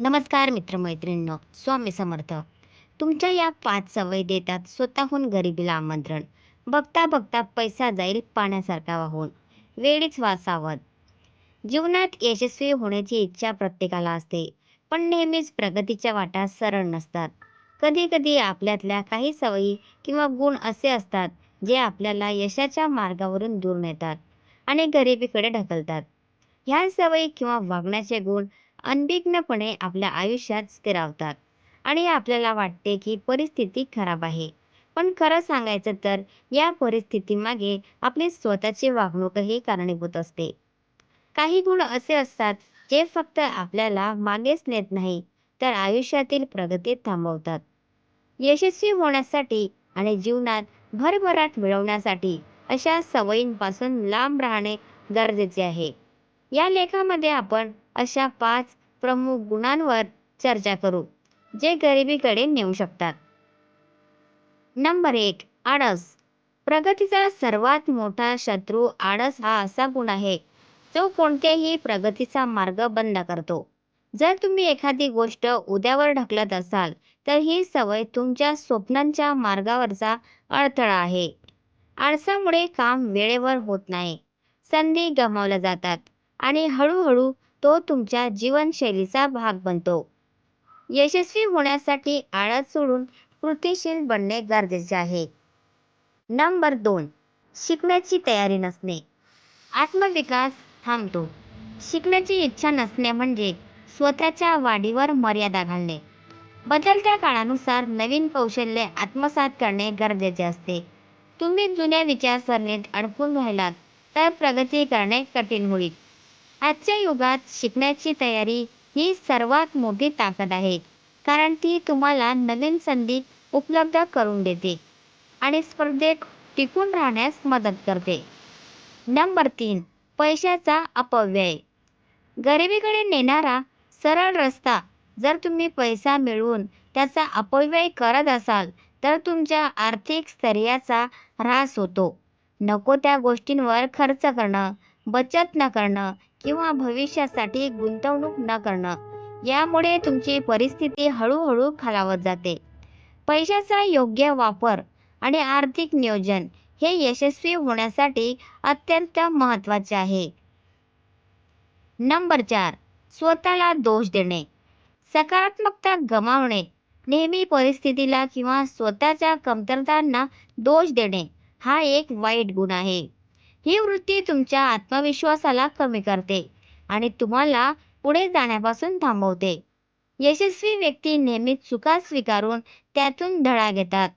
नमस्कार मित्रमैत्रिणींनो स्वामी समर्थ. तुमच्या या पाच सवयी देतात स्वतःहून गरिबीला आमंत्रण. बघता बघता पैसा जाईल पाण्यासारखा वाहून. वेळीच वासावत जीवनात यशस्वी होण्याची इच्छा प्रत्येकाला असते पण नेहमीच प्रगतीच्या वाटा सरळ नसतात. कधी कधी आपल्यातल्या काही सवयी किंवा गुण असे असतात जे आपल्याला यशाच्या मार्गावरून दूर नेतात आणि गरिबीकडे ढकलतात. ह्या सवयी किंवा वागण्याचे गुण अनभिज्ञपणे आपल्या आयुष्यात स्थिरावतात आणि आपल्याला वाटते की परिस्थिती खराब आहे. पण खरं सांगायचं तर या परिस्थितीमागे आपली स्वतःची वागणूकही कारणीभूत असते. काही गुण असे असतात जे फक्त आपल्याला मागेच नेत नाही तर आयुष्यातील प्रगती थांबवतात. यशस्वी होण्यासाठी आणि जीवनात भरभराट मिळवण्यासाठी अशा सवयींपासून लांब राहणे गरजेचे आहे. या लेखामध्ये आपण अशा पाच प्रमुख गुणांवर चर्चा करू जे गरिबीकडे नेऊ शकतात. नंबर एक आळस. प्रगतीचा सर्वात मोठा शत्रू आळस हा असा गुण आहे जो कोणत्याही प्रगतीचा मार्ग बंद करतो. जर तुम्ही एखादी गोष्ट उद्यावर ढकलत असाल तर ही सवय तुमच्या स्वप्नांच्या मार्गावरचा अडथळा आहे. आळसामुळे काम वेळेवर होत नाही. संधी गमावल्या जातात आणि हळूहळू तो तुमच्या जीवनशैलीचा भाग बनतो. यशस्वी होण्यासाठी आळस सोडून कृतिशील बनणे गरजेचे आहे. नंबर दोन. शिकण्याची तयारी नसणे. आत्मविकास थांबतो. शिकण्याची इच्छा नसणे म्हणजे स्वतःच्या वाढीवर मर्यादा घालणे. बदलत्या काळानुसार नवीन कौशल्ये आत्मसात करणे गरजेचे असते. तुम्ही जुन्या विचारसरणीत अडकून राहिलात तर प्रगती करणे कठीण होईल. आजच्या युगात शिकण्याची तयारी ही सर्वात मोठी ताकद आहे. कारण ती तुम्हाला नवीन संधी उपलब्ध करून देते आणि स्पर्धेत टिकून राहण्यास मदत करते. नंबर तीन पैशाचा अपव्यय. गरिबीकडे नेणारा सरळ रस्ता जर तुम्ही पैसा मिळवून त्याचा अपव्यय करत असाल तर तुमच्या आर्थिक स्थैर्याचा ऱ्हास होतो. नको त्या गोष्टींवर खर्च करणं बचत न करणं किंवा भविष्यासाठी गुंतवणूक न करणं. यामुळे तुमची परिस्थिती हळूहळू खालावत जाते. पैशाचा योग्य वापर आणि आर्थिक नियोजन हे यशस्वी होण्यासाठी अत्यंत महत्त्वाचे आहे. नंबर चार स्वतःला दोष देणे. सकारात्मकता गमावणे नेहमी परिस्थितीला किंवा स्वतःच्या कमतरतांना दोष देणे हा एक वाईट गुण आहे. ही वृत्ती तुमच्या आत्मविश्वासाला कमी करते आणि तुम्हाला पुढे जाण्यापासून थांबवते. यशस्वी व्यक्ती नेहमी चुका स्वीकारून त्यातून धडा घेतात.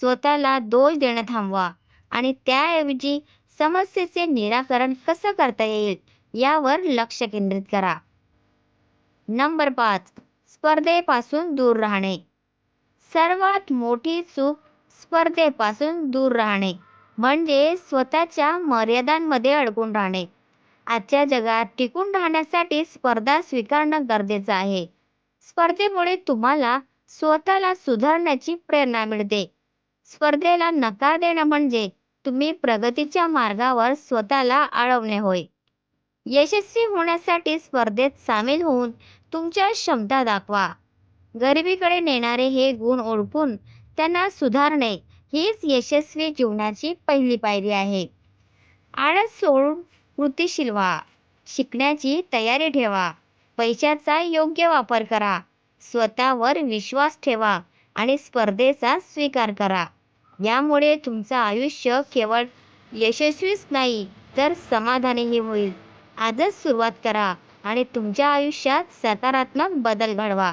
स्वतःला दोष देणं थांबवा आणि त्याऐवजी समस्येचे निराकरण कसं करता येईल यावर लक्ष केंद्रित करा. नंबर पाच. स्पर्धेपासून दूर राहणे. सर्वात मोठी चूक स्पर्धेपासून दूर राहणे. म्हणजे स्वतःच्या मर्यादांमध्ये अडकून राहणे. आजच्या जगात टिकून राहण्यासाठी स्पर्धा स्वीकारणं गरजेचं आहे. स्पर्धेमुळे तुम्हाला स्वतःला सुधारण्याची प्रेरणा मिळते. स्पर्धेला नकार देणं म्हणजे तुम्ही प्रगतीच्या मार्गावर स्वतःला अडवणे होय. यशस्वी होण्यासाठी स्पर्धेत सामील होऊन तुमच्या क्षमता दाखवा. गरिबीकडे नेणारे हे गुण ओळखून त्यांना सुधारणे हीच यशस्वी जीवनाची पहिली पायरी आहे. आळस सोडून कृतीशील व्हा शिकण्याची तयारी ठेवा. पैशाचा योग्य वापर करा. स्वतःवर विश्वास ठेवा आणि स्पर्धेचा स्वीकार करा. यामुळे तुमचं आयुष्य केवळ यशस्वीच नाही तर समाधानीही होईल. आजच सुरुवात करा आणि तुमच्या आयुष्यात सकारात्मक बदल घडवा.